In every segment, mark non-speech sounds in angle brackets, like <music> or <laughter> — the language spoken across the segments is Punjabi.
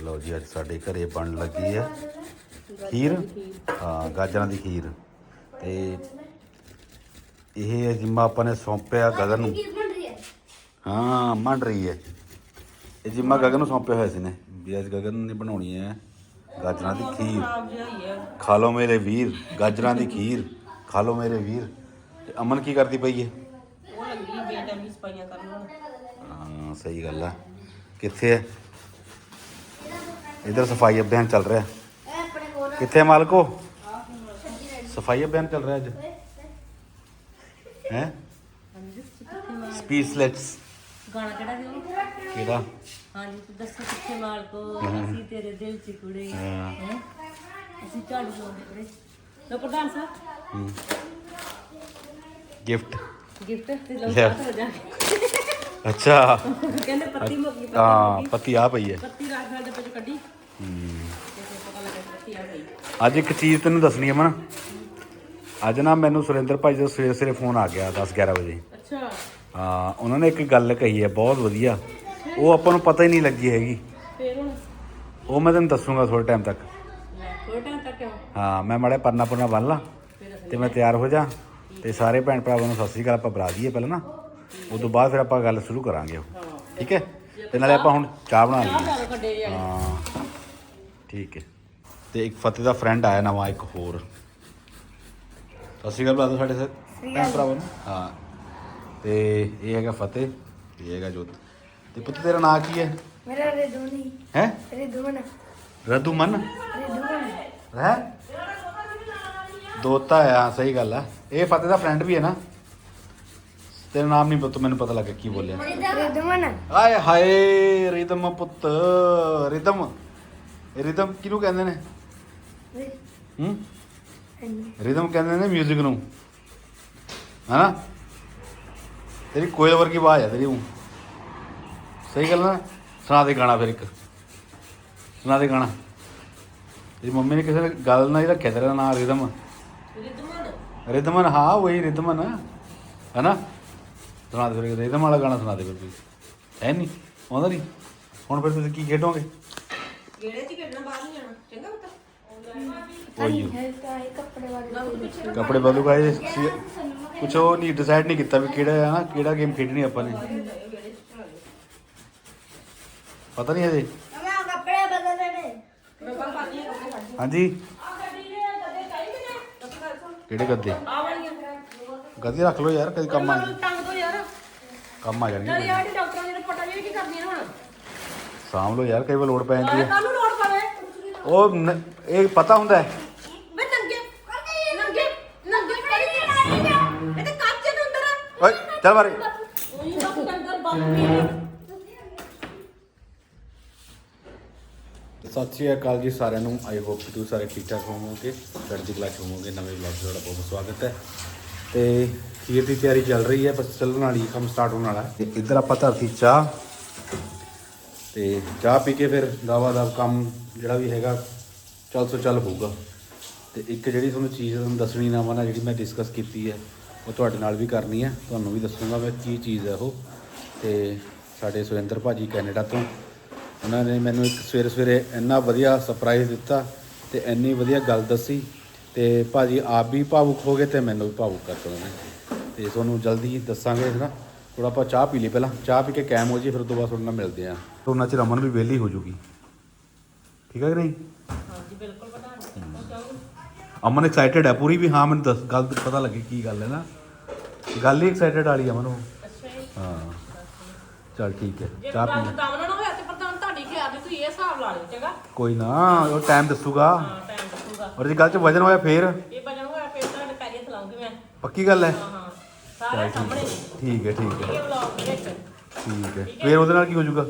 ਲਓ ਜੀ ਅੱਜ ਸਾਡੇ ਘਰੇ ਬਣ ਲੱਗੀ ਹੈ ਖੀਰ। ਹਾਂ ਗਾਜਰਾਂ ਦੀ ਖੀਰ। ਤੇ ਇਹ ਜਿੰਮਾ ਆਪਾਂ ਨੇ ਸੌਂਪਿਆ ਗਗਨ ਨੂੰ। ਹੈ ਮੰਨ ਰਹੀ ਹੈ। ਇਹ ਜਿੰਮਾ ਗਗਨ ਨੂੰ ਸੌਂਪਿਆ ਹੋਇਆ ਸੀ ਨੇ ਵੀ ਅੱਜ ਗਗਨ ਨੇ ਬਣਾਉਣੀ ਹੈ ਗਾਜਰਾਂ ਦੀ ਖੀਰ। ਖਾ ਲਓ ਮੇਰੇ ਵੀਰ ਗਾਜਰਾਂ ਦੀ ਖੀਰ। ਖਾ ਲਓ ਮੇਰੇ ਵੀਰ। ਤੇ ਅਮਨ ਕੀ ਕਰਦੀ ਪਈ ਹੈ? ਉਹ ਲੱਗੀ ਬੇਟੈਮੀ ਸਫਾਈਆਂ ਕਰਨ ਹੁਣ ਹਾਂ ਸਹੀ ਗੱਲ ਆ। ਕਿੱਥੇ ਹੈ? ਇਧਰ ਸਫ਼ਾਈ ਅਭਿਆਨ ਚੱਲ ਰਿਹਾ ਇਹ ਆਪਣੇ ਕੋਲ ਕਿੱਥੇ ਹੈ ਮਾਲਕੋ ਸਫ਼ਾਈ ਅਭਿਆਨ ਚੱਲ ਰਿਹਾ ਅੱਜ ਹੈ ਹਾਂਜੀ ਤੁਸੀਂ ਕਿੱਥੇ ਮਾਲ ਸਪੀਚਲੈਸ ਗਾਣਾ ਕਿਹੜਾ ਸੀ ਉਹ ਕਿਹੜਾ ਹਾਂਜੀ ਤੂੰ ਦੱਸੋ ਕਿੱਥੇ ਮਾਲ ਕੋ ਅਸੀਂ ਤੇਰੇ ਦਿਲ ਚ ਕੁੜੇ ਹਾਂ। ਹੈਂ? ਅਸੀਂ ਝਾੜੂ ਲਾਉਂਦੇ ਕੁੜੇ ਲੋ ਪ੍ਰਧਾਨ ਸਾਹਿਬ ਗਿਫਟ ਗਿਫਟ ਤੇ ਲੋ ਲੈ। ਹੋ ਜਾ ਅੱਛਾ। ਕਹਿੰਦੇ ਪੱਤੀ ਮੁੱਕੀ ਪੱਤੀ ਹਾਂ ਪਤੀ ਆ ਪਈ ਹੈ। ਪੱਤੀ ਰਾਤ ਨਾਲ ਦੇ ਵਿੱਚ ਕੱਢੀ। ਤੇ ਗਈ। ਅੱਜ ਇੱਕ ਚੀਜ਼ ਤੈਨੂੰ ਦੱਸਣੀ ਹੈ ਮਨ। ਅੱਜ ਨਾ ਮੈਨੂੰ ਸੁਰਿੰਦਰ ਭਾਈ ਦਾ ਸਵੇਰੇ ਸਵੇਰੇ ਫੋਨ ਆ ਗਿਆ 10 11 ਵਜੇ। ਅੱਛਾ। ਹਾਂ ਉਹਨਾਂ ਨੇ ਇੱਕ ਗੱਲ ਕਹੀ ਹੈ ਬਹੁਤ ਵਧੀਆ। ਉਹ ਆਪਾਂ ਨੂੰ ਪਤਾ ਹੀ ਨਹੀਂ ਲੱਗੀ ਹੈਗੀ। ਫੇਰ ਹੁਣ? ਉਹ ਮੈਂ ਤੈਨੂੰ ਦੱਸੂਗਾ ਥੋੜੇ ਟਾਈਮ ਤੱਕ। ਟਾਈਮ ਤੱਕ ਕਿਉਂ? ਹਾਂ ਮੈਂ ਮਾੜਾ ਪਰਨਾ ਪੁਰਨਾ ਬੰਨ ਲਾ ਤੇ ਮੈਂ ਤਿਆਰ ਹੋ ਜਾ ਤੇ ਸਾਰੇ ਭੈਣ ਭਰਾਵਾਂ ਨੂੰ ਸਤਿ ਸ੍ਰੀ ਅਕਾਲ ਆਪਾਂ ਬੁਲਾ ਦਈਏ ਪਹਿਲਾਂ ਨਾ। ਉਸ ਤੋਂ ਬਾਅਦ ਫਿਰ ਆਪਾਂ ਗੱਲ ਸ਼ੁਰੂ ਕਰਾਂਗੇ ਉਹ। ਹਾਂ ਠੀਕ ਹੈ? ਤੇ ਨਾਲੇ ਆਪਾਂ ਹੁਣ ਚਾਹ ਬਣਾ ਲਈਏ। ਜੀ ਹਾਂ। ਠੀਕ ਹੈ। ਤੇ ਇੱਕ ਫਤਿਹ ਦਾ ਫਰੈਂਡ ਆਇਆ ਨਵਾਂ ਇੱਕ ਹੋਰ। ਸਤਿ ਸ਼੍ਰੀ ਅਕਾਲ ਬੁਲਾ ਦਿਓ ਸਾਡੇ ਸਰ। ਭੈਣ ਭਰਾਵਾਂ ਨੂੰ। ਹਾਂ। ਤੇ ਇਹ ਹੈਗਾ ਫਤਿਹ ਇਹ ਹੈਗਾ ਜੋਤ। ਤੇ ਪੁੱਤ ਤੇਰਾ ਨਾਂ ਕੀ ਹੈ? ਮੇਰਾ ਰਿਦੂਨੀ। ਹੈ? ਰਿਦੂਨ ਰਦੂਮਨ? ਰਿਦੂਨ ਹੈ? ਦੋਤਾ ਆ ਹਾਂ, ਸਹੀ ਗੱਲ ਆ। ਇਹ ਫਤਿਹ ਦਾ ਫਰੈਂਡ ਵੀ ਹੈ ਨਾ? ਤੇਰਾ ਨਾਮ ਨਹੀਂ ਪੁੱਤ ਮੈਨੂੰ ਪਤਾ ਲੱਗਾ ਕੀ ਬੋਲਿਆ। ਰਿਦੂਨ ਆਏ ਹਾਏ ਰਿਦਮ ਪੁੱਤ ਰਿਦਮ। ਰਿਦਮ ਕਿਹਨੂੰ ਕਹਿੰਦੇ ਨੇ? ਹੂੰ? ਰਿਦਮ ਕਹਿੰਦੇ ਨੇ 뮤직 ਨੂੰ। ਹਨਾ? ਤੇਰੀ ਕੋਇਲ ਵਰਗੀ ਆਵਾਜ਼ ਹੈ ਤੇਰੀ ਊਂ। ਸਹੀ ਗੱਲ ਨਾ? ਸੁਣਾ ਦੇ ਗਾਣਾ ਫਿਰ ਇੱਕ। ਸੁਣਾ ਦੇ ਗਾਣਾ। ਤੇਰੀ ਮੰਮੀ ਨੇ ਕਿਸੇ ਨੇ ਗੱਲ ਨਾਲ ਹੀ ਰੱਖਿਆ ਤੇਰਾ ਨਾਂ ਰਿਦਮ। ਰਿਦਮਨ। ਰਿਦਮਨ ਹਾਂ ਵਹੀ ਰਿਦਮਨ। ਹਨਾ? ਸੁਣਾ ਦੇ ਫਿਰ ਰਿਦਮ ਵਾਲਾ ਗਾਣਾ ਸੁਣਾ ਦੇ ਫਿਰ ਕੋਈ। ਹੈ ਨਹੀਂ ਆਉਂਦਾ ਨਹੀਂ ਹੁਣ ਫਿਰ ਤੁਸੀਂ ਕੀ ਖੇਡੋਗੇ? ਕਿਹੜੇ ਚ ਖੇਡਣਾ ਬਾਹਰ ਨਹੀਂ ਜਾਣਾ। ਚੰਗਾ ਪਤਾ। ਕੱਪੜੇ ਬਦਲੂ ਗਾਏ ਕੁਛ ਉਹ ਨਹੀਂ ਡਿਸਾਈਡ ਨਹੀਂ ਕੀਤਾ ਵੀ ਕਿਹੜਾ ਹੈ ਨਾ ਕਿਹੜਾ ਗੇਮ ਖੇਡਣੀ ਆਪਾਂ ਨੇ। ਪਤਾ ਨਹੀਂ ਹਜੇ। ਮੈਂ ਕੱਪੜੇ ਬਦਲਣੇ ਨੇ ਕੱਢ ਹਾਂਜੀ। ਕਿਹੜੇ ਗੱਦੇ? ਗੱਦੇ ਰੱਖ ਲਓ ਯਾਰ ਕਦੀ ਕੰਮ ਆ ਮੈਨੂੰ ਟੰਗ ਤੋਂ ਯਾਰ ਕੰਮ ਆ ਚੱਲ ਜਾਣਗੇ ਯਾਰ ਇਹ ਡਾਕਟਰਾਂ ਦੀ ਰਿਪੋਰਟਾਂ ਜਿਹੜੀ ਕੀ ਕਰਦੀਆਂ ਹੁਣ? ਸਾਂਭ ਲਓ ਯਾਰ ਕਈ ਵਾਰ ਲੋੜ ਪੈ ਜਾਂਦੀ ਹੈ। ਕੱਲ ਨੂੰ ਲੋੜ ਪਵੇ। ਉਹ ਨ- ਇਹ ਪਤਾ ਹੁੰਦਾ ਹੈ। ਮੈਂ ਨੰਗੇ ਨੰਗੇ ਨੰਗੇ ਪੜੀ ਇਹ ਤੇ ਕੱਚ ਦੇ ਅੰਦਰ ਆ। ਓਏ ਚੱਲ ਮਾਰੇ। ਉਹੀ ਤਾਂ ਅੰਦਰ ਬੰਦ ਸਤਿ ਸ਼੍ਰੀ ਅਕਾਲ ਜੀ ਸਾਰਿਆਂ ਨੂੰ। ਆਈ ਹੋਪ ਕਿ ਤੁਸੀਂ ਸਾਰੇ ਠੀਕ ਠਾਕ ਹੋਵੋਗੇ। ਚੜ੍ਹਦੀ ਕਲਾ 'ਚ ਹੋਵੋਗੇ। ਨਵੇਂ ਵਲੌਗ 'ਚ ਤੁਹਾਡਾ ਬਹੁਤ ਬਹੁਤ ਸਵਾਗਤ ਹੈ। ਤੇ ਖੀਰ ਦੀ ਤਿਆਰੀ ਚੱਲ ਰਹੀ ਹੈ ਬਸ ਚੱਲਣ ਵਾਲੀ ਕੰਮ ਸਟਾਰਟ ਹੋਣ ਵਾਲਾ ਤੇ ਇੱਧਰ ਆਪਾਂ ਧਰਤੀ ਚਾਹ। ਤੇ ਚਾਹ ਪੀ ਕੇ ਫਿਰ ਦਾਵਾ ਦਾ ਕੰਮ ਜਿਹੜਾ ਵੀ ਹੈਗਾ ਚੱਲ ਸੋ ਚੱਲ ਹੋਊਗਾ। ਤੇ ਇੱਕ ਜਿਹੜੀ ਤੁਹਾਨੂੰ ਚੀਜ਼ ਤੁਹਾਨੂੰ ਦੱਸਣੀ ਨਾ ਮਨਾ ਜਿਹੜੀ ਮੈਂ ਡਿਸਕਸ ਕੀਤੀ ਹੈ ਉਹ ਤੁਹਾਡੇ ਨਾਲ ਵੀ ਕਰਨੀ ਹੈ। ਤੁਹਾਨੂੰ ਵੀ ਦੱਸੂਗਾ ਮੈਂ ਕੀ ਚੀਜ਼ ਹੈ ਉਹ। ਤੇ ਸਾਡੇ ਸੁਰਿੰਦਰ ਭਾਜੀ ਕੈਨੇਡਾ ਤੋਂ ਉਹਨਾਂ ਨੇ ਮੈਨੂੰ ਇੱਕ ਸਵੇਰੇ ਸਵੇਰੇ ਇੰਨਾ ਵਧੀਆ ਸਰਪ੍ਰਾਈਜ਼ ਦਿੱਤਾ ਤੇ ਇੰਨੀ ਵਧੀਆ ਗੱਲ ਦੱਸੀ ਤੇ ਭਾਜੀ ਆਪ ਵੀ ਭਾਵੁਕ ਹੋ ਗਏ ਤੇ ਮੈਨੂੰ ਵੀ ਭਾਵੁਕ ਕਰ ਦਿੱਤਾ ਉਹਨਾਂ ਤੇ ਤੁਹਾਨੂੰ ਜਲਦੀ ਹੀ ਦੱਸਾਂਗੇ ਨਾ ਥੋੜਾ ਆਪਾਂ ਚਾਹ ਪੀ ਲਈ ਪਹਿਲਾਂ। ਚਾਹ ਪੀ ਕੇ ਕੈਮ ਹੋ ਜੀ ਫਿਰ ਉਸ ਤੋਂ ਬਾਅਦ ਤੁਹਾਡੇ ਨਾਲ ਮਿਲਦੇ ਆ ਉਹਨਾਂ ਚ ਰਮਨ ਵੀ ਵਿਹਲੀ ਹੋ ਜੂਗੀ। ਠੀਕ ਹੈ ਕਿ ਨਹੀਂ? ਹਾਂਜੀ ਬਿਲਕੁਲ ਪਤਾ ਅਮਨ ਐਕਸਾਈਟਡ ਹੈ ਪੂਰੀ ਵੀ। ਹਾਂ ਮੈਨੂੰ ਦੱਸ ਗੱਲ ਪਤਾ ਲੱਗੀ ਕੀ ਗੱਲ ਹੈ ਨਾ। ਗੱਲ ਹੀ ਐਕਸਾਈਟਡ ਵਾਲੀ ਆ ਅਮਨ ਉਹ। ਜੀ। ਹਾਂ। ਚਲ ਠੀਕ ਹੈ ਜੇ ਚਾਹ ਪੀ ਦਮ ਨਾ ਹੋਇਆ ਤੇ ਪ੍ਰਧਾਨ ਤੁਹਾਡੀ ਖਿਆਲ ਤੁਸੀਂ ਇਹ ਹਿਸਾਬ ਲਾ ਲਿਓ ਚੰਗਾ? ਕੋਈ ਨਾ ਉਹ ਟਾਈਮ ਦੱਸੂਗਾ। ਔਰ ਜੇ ਗੱਲ ਚ ਵਜਨ ਹੋਇਆ ਫੇਰ? ਇਹ ਵਜਨ ਹੋਇਆ ਫਿਰ ਤੁਹਾਡੇ ਪੈਰੀਂ ਥਲਾਉਂਗੀ ਮੈਂ। ਪੱਕੀ ਗੱਲ ਹੈ? ਹਾਂ ਹਾਂ। ਸਾਰੇ ਸਾਹਮਣੇ। ਠੀਕ ਹੈ ਠੀਕ ਹੈ। ਇਹ ਵਲੌਗ ਦੇ ਵਿੱਚ। ਠੀਕ ਹੈ। ਫੇਰ ਉਹਦੇ ਨਾਲ ਕੀ ਹੋ ਜਾਊਗਾ?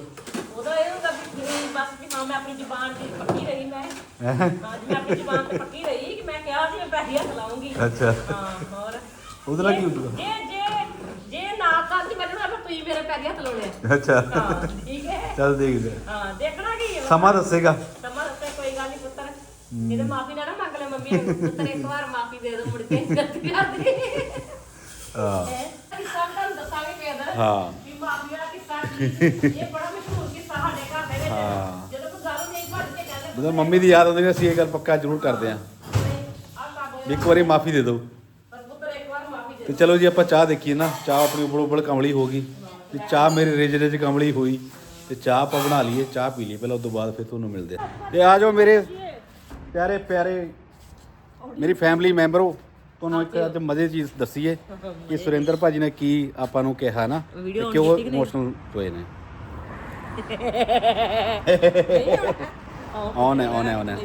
ਉਹਦਾ ਇਹ ਹੁੰਦਾ ਵੀ ਜਿਵੇਂ ਬਸ ਵੀ ਹਾਂ ਮੈਂ ਆਪਣੀ ਜ਼ੁਬਾਨ ਤੇ ਪੱਕੀ ਰਹੀ ਮੈਂ। ਹੈਂ? ਹਾਂ ਜੀ ਮੈਂ ਆਪਣੀ ਜ਼ੁਬਾਨ ਤੇ ਪੱਕੀ ਰਹੀ ਕਿ ਮੈਂ ਕਿਹਾ ਸੀ ਮੈਂ ਪੈਰੀਂ ਹੱਥ ਲਾਉਂਗੀ। ਅੱਛਾ। ਹਾਂ ਹੋਰ? ਉਹਦੇ ਨਾਲ ਕੀ ਹੋ ਜਾਊਗਾ? ਜੇ ਜੇ ਜੇ ਨਾ ਕੰਜ ਵੱਜਣਾ ਫਿਰ ਤੁਸੀਂ ਮੇਰੇ ਪੈਰੀਂ ਹੱਥ ਲਾਉਣੇ। ਆ ਅੱਛਾ। ਹਾਂ ਠੀਕ ਹੈ। ਚੱਲ ਦੇਖਦੇ ਹਾਂ। ਹਾਂ ਦੇਖਣਾ ਕੀ ਹੈ। ਸਮਾਂ ਦੱਸੇਗਾ। ਸਮਾਂ ਤੇ ਕੋਈ ਗੱਲ ਨਹੀਂ ਪੁੱਤਰ। ਇਹਦੇ ਮਾਫੀ ਨਾ ਨਾ ਮੰਗ ਲੈ ਮੰਮੀ ਨੂੰ। ਪੁੱਤਰ ਇੱਕ ਵਾਰ ਮਾਫੀ ਦੇ ਦੋ ਮੁੜ ਕੇ ਗਲਤੀ ਕਰਦੀ ਹਾਂ। ਕਿੱਸਾ ਤੁਹਾਨੂੰ ਦੱਸਾਂਗੇ ਕਿਹਦਾ ਹਾਂ। ਵੀ ਮਾਫੀ ਵਾਲਾ ਕਿੱਸਾ ਕੀ। ਇਹ ਬੜਾ ਮਸ਼ਹੂਰ ਕਿੱਸਾ ਸਾਡੇ ਘਰ ਦੇ ਵਿੱਚ। ਹਾਂ। ਜਦੋਂ ਕੋਈ ਗੱਲ ਨਹੀਂ ਜਦੋਂ ਮੰਮੀ ਦੀ ਯਾਦ ਆਉਂਦੀ ਹੈ ਅਸੀਂ ਇਹ ਗੱਲ ਪੱਕਾ ਜ਼ਰੂਰ ਕਰਦੇ ਹਾਂ। ਵੀ ਇੱਕ ਵਾਰੀ ਮਾਫੀ ਦੇ ਦਿਓ। ਪਰ ਪੁੱਤਰ ਇੱਕ ਵਾਰ ਮਾਫੀ ਦੇ ਤੇ ਚਲੋ ਜੀ ਆਪਾਂ ਚਾਹ ਦੇਖੀਏ ਨਾ। ਚਾਹ ਆਪਣੀ ਉਬਲ ਉਬਲ ਕਮਲੀ ਹੋ ਗਈ। ਤੇ ਚਾਹ ਮੇਰੇ ਰੇਜ ਰੇਜ ਕਮਲੀ ਹੋਈ। ਤੇ ਚਾਹ ਆਪਾਂ ਬਣਾ ਲਈਏ ਚਾਹ ਪੀ ਲਈਏ। ਪਹਿਲਾਂ ਉਸ ਤੋਂ ਬਾਅਦ ਫਿਰ ਤੁਹਾਨੂੰ ਮਿਲਦੇ ਆ ਤੇ ਆ ਜਾਓ ਮੇਰੇ ਪਿਆਰੇ ਪਿਆਰੇ ਮੇਰੀ ਫੈਮਿਲੀ ਮੈਂਬਰੋ ਤੁਹਾਨੂੰ ਇੱਕ ਅੱਜ ਮਜ਼ੇ ਦੀ ਚੀਜ਼ ਦੱਸੀਏ ਕਿ ਸੁਰਿੰਦਰ ਭਾਜੀ ਨੇ ਕੀ ਆਪਾਂ ਨੂੰ ਕਿਹਾ ਨਾ ਕਿ ਨਹੀਂ? ਇਮੋਸ਼ਨਲ ਹੋਏ ਨੇ। ਆਨ ਹੈ ਆਨ ਹੈ ਆਨ ਹੈ।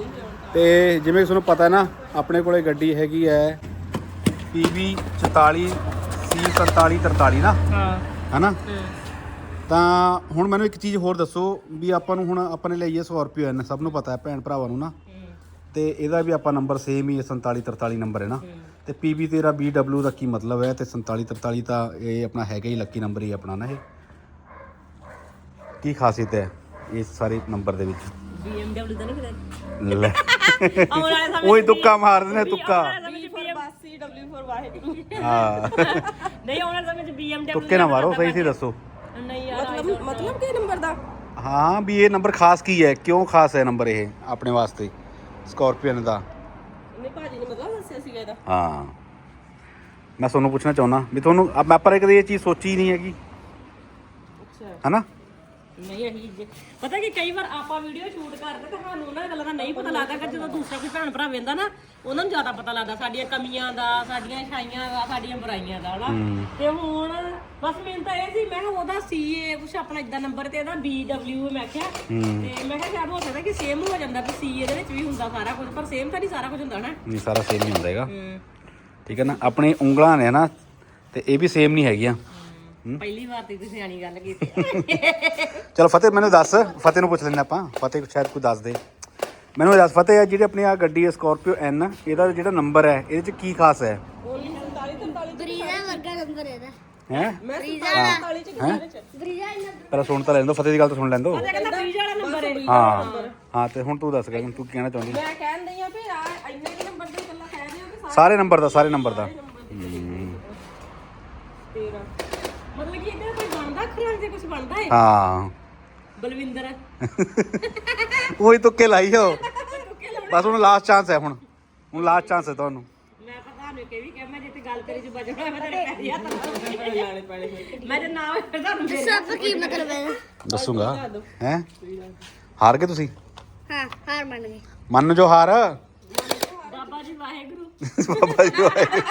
ਤੇ। ਜਿਵੇਂ ਕਿ ਤੁਹਾਨੂੰ ਪਤਾ ਨਾ ਆਪਣੇ ਕੋਲੇ ਗੱਡੀ ਹੈਗੀ ਹੈ PB 44 C 4743 ਨਾ। ਹਾਂ। ਹਨਾ? ਤਾਂ ਹੁਣ ਮੈਨੂੰ ਇੱਕ ਚੀਜ਼ ਹੋਰ ਦੱਸੋ ਵੀ ਆਪਾਂ ਨੂੰ ਹੁਣ ਆਪਾਂ ਨੇ ਲਈਏ ਸਕੋਰਪੀਓ ਐਨ ਸਭ ਨੂੰ ਪਤਾ ਹੈ ਭੈਣ ਭਰਾਵਾਂ ਨੂੰ ਨਾ। ਤੇ ਇਹਦਾ ਵੀ ਆਪਾਂ ਨੰਬਰ ਸੇਮ ਹੀ ਹੈ 4743 ਨੰਬਰ ਹੈ ਨਾ। ਤੇ PB ਤੇਰਾ BW ਦਾ ਕੀ ਮਤਲਬ ਹੈ? ਤੇ 4743 ਤਾਂ ਇਹ ਆਪਣਾ ਹੈਗਾ ਹੀ ਲੱਕੀ ਨੰਬਰ ਹੀ ਆਪਣਾ ਨਾ ਇਹ। ਕੀ ਖਾਸੀਅਤ ਹੈ ਇਸ ਸਾਰੇ ਨੰਬਰ ਦੇ ਵਿੱਚ? BMW ਦਾ ਨਹੀਂ ਫਿਰ ਲੈ। ਆਉਣ ਵਾਲੇ ਸਮੇਂ ਓਏ ਤੁੱਕਾ ਮਾਰਦੇ ਨੇ ਤੁੱਕਾ। ਬਾਸੀ W4 ਵਾਹਿਗੁਰੂ। ਹਾਂ। ਨਹੀਂ ਆਉਣ ਵਾਲੇ ਸਮੇਂ ਚ BMW ਤੁੱਕੇ ਨਾ ਮਾਰੋ ਸਹੀ ਸੀ ਦੱਸੋ। ਨਹੀਂ ਯਾਰ ਮਤਲਬ ਮਤਲਬ ਕੀ ਨੰਬਰ ਦਾ? ਹਾਂ ਵੀ ਇਹ ਨੰਬਰ ਖਾਸ ਕੀ ਹੈ? ਕਿਉਂ ਖਾਸ ਹੈ ਨੰਬਰ ਇਹ ਆਪਣੇ ਵਾਸਤੇ? ਸਕਾਰਪੀਅਨ ਦਾ। ਨਹੀਂ ਭਾਜੀ ਨੇ ਮਤਲਬ ਦੱਸਿਆ ਸੀਗਾ ਇਹਦਾ। ਹਾਂ। ਮੈਂ ਤੁਹਾਨੂੰ ਪੁੱਛਣਾ ਚਾਹੁੰਦਾ ਵੀ ਤੁਹਾਨੂੰ ਮੈਂ ਪਰ ਕਦੇ ਇਹ ਚੀਜ਼ ਸੋਚੀ ਨਹੀਂ ਹੈਗੀ। ਅੱਛਾ। ਹਨਾ? ਨਹੀਂ ਜੇ। ਪਤਾ ਕਿ ਕਈ ਵਾਰ ਆਪਾਂ ਵੀਡੀਓ ਸ਼ੂਟ ਕਰਦੇ ਤੇ ਸਾਨੂੰ ਉਹਨਾਂ ਗੱਲਾਂ ਦਾ ਨਹੀਂ ਪਤਾ ਲੱਗਦਾ ਕਿ ਜਦੋਂ ਦੂਸਰਾ ਕੋਈ ਭੈਣ ਭਰਾ ਵੇਂਦਾ ਨਾ ਉਹਨਾਂ ਨੂੰ ਜ਼ਿਆਦਾ ਪਤਾ ਲੱਗਦਾ ਸਾਡੀਆਂ ਕਮੀਆਂ ਦਾ ਸਾਡੀਆਂ ਛਾਈਆਂ ਦਾ ਸਾਡੀਆਂ ਬੁਰਾਈਆਂ ਦਾ ਹਨਾ? ਤੇ ਹੁਣ ਬਸ ਮੈਨੂੰ ਤਾਂ ਇਹ ਸੀ ਮੈਂ ਕਿਹਾ ਉਹਦਾ ਸੀਏ ਕੁਛ ਆਪਣਾ ਇਦਾਂ ਨੰਬਰ ਤੇ ਇਹਦਾ BW ਮੈਂ ਕਿਹਾ ਤੇ ਮੈਂ ਕਿਹਾ ਸ਼ਾਇਦ ਹੋ ਸਕਦਾ ਕਿ ਸੇਮ ਹੋ ਜਾਂਦਾ ਵੀ ਸੀਏ ਦੇ ਵਿੱਚ ਵੀ ਹੁੰਦਾ ਸਾਰਾ ਕੁਝ ਪਰ ਸੇਮ ਤਾਂ ਨਹੀਂ ਸਾਰਾ ਕੁਝ ਹੁੰਦਾ ਨਾ ਨਹੀਂ ਸਾਰਾ ਸੇਮ ਹੀ ਹੁੰਦਾ ਹੈਗਾ। ਹੂੰ। ਠੀਕ ਹੈ ਨਾ? ਆਪਣੇ ਉਂਗਲਾਂ ਨੇ ਨਾ ਤੇ ਇਹ ਵੀ ਸੇਮ ਨਹੀਂ ਹੈਗੀਆਂ। ਪਹਿਲੀ ਵਾਰ ਤੇ ਤੁਸੀਂ ਸਿਆਣੀ ਗੱਲ ਕੀਤੀ। ਚਲੋ ਫਤਿਹ ਮੈਨੂੰ ਦੱਸ ਫਤਿਹ ਨੂੰ ਪੁੱਛ ਲੈਂਦੇ ਆਪਾਂ। ਫਤਿਹ ਸ਼ਾਇਦ ਕੋਈ ਦੱਸ ਦੇ। ਮੈਨੂੰ ਦੱਸ ਫਤਿਹ ਇਹ ਜਿਹੜੀ ਆਪਣੀ ਆ ਗੱਡੀ ਹੈ ਸਕਾਰਪੀਓ ਐਨ ਇਹਦਾ ਜਿਹੜਾ ਨੰਬਰ ਹੈ ਇਹਦੇ ਚ ਕੀ ਖਾਸ ਹੈ? ਬਰੀਜ਼ਾ ਵਰਗਾ ਨੰਬਰ ਇਹਦਾ। ਹੈ? ਬਰੀਜ਼ਾ ਹੈ ਬਰੀਜ਼ਾ ਇਹਨਾਂ ਪਹਿਲਾਂ ਸੁਣ ਤਾਂ ਲੈਣ ਦੋ ਫਤਿਹ ਦੀ ਗੱਲ ਤਾਂ ਸੁਣ ਲੈਣ ਦੋ। ਕਹਿੰਦਾ ਵੀਜ਼ਾ ਵਾਲਾ ਨੰਬਰ ਹੈ ਹਾਂ ਹਾਂ ਤੇ ਹੁਣ ਤੂੰ ਦੱਸ ਗਗਨ ਤੂੰ ਕੀ ਕਹਿਣਾ ਚਾਹੁੰਦੀ? ਮੈਂ ਕਹਿਣ ਦਈ ਆ ਵੀ ਆ ਇੰਨੇ ਕਿ ਨੰਬਰ ਦੇ ਗੱਲਾਂ ਕਹਿ ਰਹੇ ਹੋ ਕਿ ਸਾਰੇ ਨੰਬਰ ਦਾ ਸਾਰੇ ਨੰਬਰ ਦਾ। ਤੇਰਾ ਮਤਲਬ ਕਿ ਇਹਦਾ ਕੋਈ ਬਣਦਾ ਅੱਖਰਾਂ ਦੇ ਕੁਝ ਬਣਦਾ ਹੈ ਹਾਂ। ਬਲਵਿੰਦਰ। ਉਹੀ ਤੁੱਕੇ ਲਾਈ ਹੋ ਬਸ ਹੁਣ ਲਾਸਟ ਚਾਂਸ ਹੈ ਹੁਣ। ਹੁਣ ਲਾਸਟ ਚਾਂਸ ਹੈ ਤੁਹਾਨੂੰ। ਮੈਂ ਪਤਾ ਨਹੀਂ ਕਿ ਵੀ ਕਹਿ ਮੈਂ ਜੇ ਤੇ ਗੱਲ ਕਰੀ ਚ ਬਜਣਾ ਮੈਂ ਤੇਰੇ ਪੈਰੀ ਹੱਥ ਲਾਣੇ ਪੈਣੇ ਮੈਂ ਜੇ ਨਾ ਹੋਵੇ ਫਿਰ ਤੁਹਾਨੂੰ ਮੇਰੇ ਸਭ ਕੀ ਮਤਲਬ ਹੈ ਦੱਸੂਗਾ। ਹੈ? ਹਾਰ ਗਏ ਤੁਸੀਂ? ਹਾਂ ਹਾਰ ਮੰਨ ਗਏ। ਮੰਨ ਜੋ ਹਾਰ। ਬਾਬਾ ਜੀ ਵਾਹਿਗੁਰੂ। ਬਾਬਾ ਜੀ ਵਾਹਿਗੁਰੂ।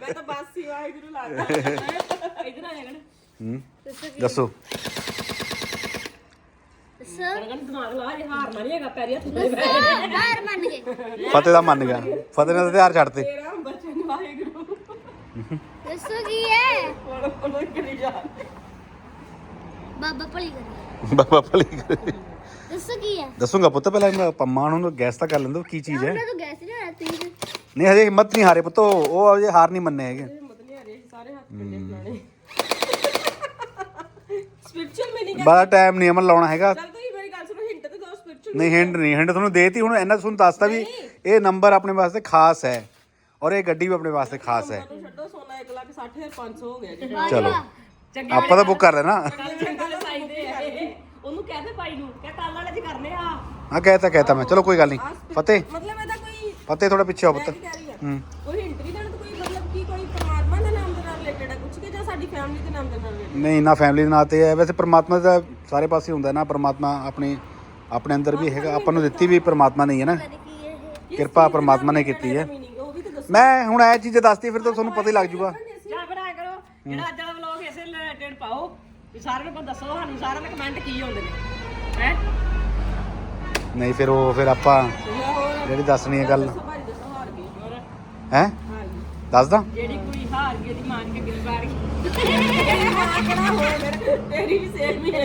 ਮੈਂ ਤਾਂ ਬਾਸੀ ਵਾਹਿਗੁਰੂ ਲਾਦਾ <laughs> ਇਧਰ ਆ ਜਾਗਣ ਹੂੰ। ਦੱਸੋ ਦਿਮਾਗ ਲਾ ਹਾਰ ਪੈਰੀ ਹੱਥ ਮੰਨ ਗਏ। ਫਤਿਹ ਦਾ ਮੰਨ ਗਿਆ। ਫਤਿਹ ਨੇ ਤਾਂ ਤਿਆਰ ਛੱਡਤੇ ਤੇਰਾ ਬਚਨ ਵਾਹਿਗੁਰੂ। ਦੱਸੋ ਕੀ ਹੈ? ਕੋਣ ਕੋਣ ਕਰੀ ਜਾ। ਬਾਬਾ ਭਲੀ ਕਰੇ। ਬਾਬਾ ਭਲੀ ਕਰੇ। ਦੱਸੋ ਕੀ ਹੈ? ਦੱਸੂਗਾ ਪੁੱਤ ਪਹਿਲਾਂ ਮੈਂ ਪੰਮਾ ਨੂੰ ਗੈਸ ਤਾਂ ਕਰ ਲੈਂਦੋ ਕੀ ਚੀਜ਼ ਹੈ? ਉਹਨਾਂ ਤੋਂ ਗੈਸ ਨਹੀਂ ਹਜੇ ਹਿੰਮਤ ਨਹੀਂ ਹਾਰੇ ਪੁੱਤੋ ਉਹ ਅਜੇ ਹਾਰ ਨਹੀਂ ਮੰਨੇ ਹੈਗੇ। ਹਿੰਮਤ ਨਹੀਂ ਆ ਰਹੀ ਸਾਰੇ ਹੱਥ ਕੰਡੇ ਫਲਾਣੇ ਸਪਿਰਚੁਅਲ ਮੀਨਿੰਗ ਬੜਾ ਟਾਈਮ ਨਹੀਂ ਅਮਨ ਲਾਉਣਾ ਹੈਗਾ। ਚੱਲ ਤੁਸੀਂ ਮੇਰੀ ਗੱਲ ਸੁਣੋ ਹਿੰਟ ਤੇ ਦੋ ਸਪਿਰਚੁਅਲ ਨਹੀਂ ਹਿੰਡ ਨਹੀਂ ਹਿੰਡ ਤੁਹਾਨੂੰ ਦੇਤੀ ਹੁਣ ਇਹਨਾਂ ਤੁਹਾਨੂੰ ਦੱਸਤਾ ਵੀ ਇਹ ਨੰਬਰ ਆਪਣੇ ਵਾਸਤੇ ਖਾਸ ਹੈ ਔਰ ਇਹ ਗੱਡੀ ਵੀ ਆਪਣੇ ਵਾਸਤੇ ਖਾਸ ਹੈ। ਨੂੰ ਛੱਡੋ ਸੋਨਾ 1 ਲੱਖ 60500 ਹੋ ਗਿਆ ਜੀ। ਚਲੋ। ਚੰਗੇ। ਆਪਾਂ ਤਾਂ ਬੁੱਕ ਕਰ ਲੈਣਾ ਚੰਗੇ ਸਾਈ ਦੇ ਆ ਇਹ। ਉਹਨੂੰ ਕਹਦੇ ਭਾਈ ਨੂੰ ਕਹ ਕੱਲ ਵਾਲੇ ਚ ਕਰਨੇ ਆ। ਹਾਂ ਕਹਿਤਾ ਕਹਿਤਾ ਮੈਂ। ਚਲੋ ਕੋਈ ਗੱਲ ਨਹੀਂ। ਫਤਿਹ। ਮਤਲਬ ਇਹਦਾ ਕੋਈ ਫਤਿਹ ਥੋੜਾ ਪਿੱਛੇ ਆਓ ਪੁੱਤ। ਕਹਿ ਰਹੀ ਆ ਹੂੰ। ਕੋਈ ਹਿੰਟ ਨਹੀਂ ਦੇਣ ਕੋਈ ਮਤਲਬ ਕੀ ਕੋਈ ਪਰਮਾਤਮਾ ਦੇ ਨਾਮ ਦੇ ਨਾਲ ਰਿਲੇਟਡ ਹੈ ਕੁਝ ਕਿ ਜਾਂ ਸਾਡੀ ਫੈਮਿਲੀ ਦੇ ਨਾਮ ਦੇ ਨਾਲ ਰਿਲੇਟਡ ਨਹੀਂ ਨਾ ਫੈਮਿਲੀ ਦੇ ਨਾਂ ਤੇ ਹੈ। ਵੈਸੇ ਪ੍ਰਮਾਤਮਾ ਦਾ ਸਾਰੇ ਪਾਸੇ ਹੁੰਦਾ ਨਾ ਪ੍ਰਮਾਤਮਾ ਆਪਣੇ ਆਪਣੇ ਅੰਦਰ ਵੀ ਹੈਗਾ ਆਪਾਂ ਨੂੰ ਦਿੱਤੀ ਵੀ ਪ੍ਰਮਾਤਮਾ ਨਹੀਂ ਹੈ ਨਾ। ਕਿਰਪਾ ਪ੍ਰਮਾਤਮਾ ਨੇ ਕੀਤੀ ਹੈ। ਮੀਨਿੰਗ ਉਹ ਵੀ ਤਾਂ ਦੱਸੋ। ਮੈਂ ਹੁਣ ਇਹ ਚੀਜ਼ਾਂ ਦੱਸਤੀ ਫਿਰ ਤਾਂ ਤੁਹਾਨੂੰ ਪਤਾ ਹੀ ਲੱਗ ਜੂਗਾ ਜਾਂ ਫਿਰ ਆ ਕਰੋ। ਜਿਹੜਾ ਅੱਜ ਦਾ ਵਲੌਗ ਇਸੇ ਰਿਲੇਟਡ ਪਾਓ। ਵੀ ਸਾਰਿਆਂ ਨੂੰ ਦੱਸੋ ਸਾਨੂੰ ਸਾਰਿਆਂ ਦੇ ਕਮੈਂਟ ਕੀ ਹੁੰਦੇ ਨੇ। ਹੈ? ਨਹੀਂ ਫਿਰ ਉਹ ਫਿਰ ਆਪਾਂ ਜਿਹੜੀ ਦੱਸਣੀ ਹੈ ਗੱਲ। ਭਾਈ ਦੱਸੋ ਹਾਰ ਗਈ ਹੋਰ। ਹੈ? ਹਾਂਜੀ ਦੱਸਦਾ ਜਿਹੜੀ ਕੁੜੀ ਹਾਰ ਗਈ ਉਹਦੀ ਮਾਂ ਕੇ ਗਿਲ ਬਾੜ ਗਈ ਤੇਰੀ ਮਾਂ ਕਿਹੜਾ ਹੋਇਆ ਮੇਰੇ ਤੇਰੀ ਵੀ ਸੇਮ ਹੀ ਹੈ।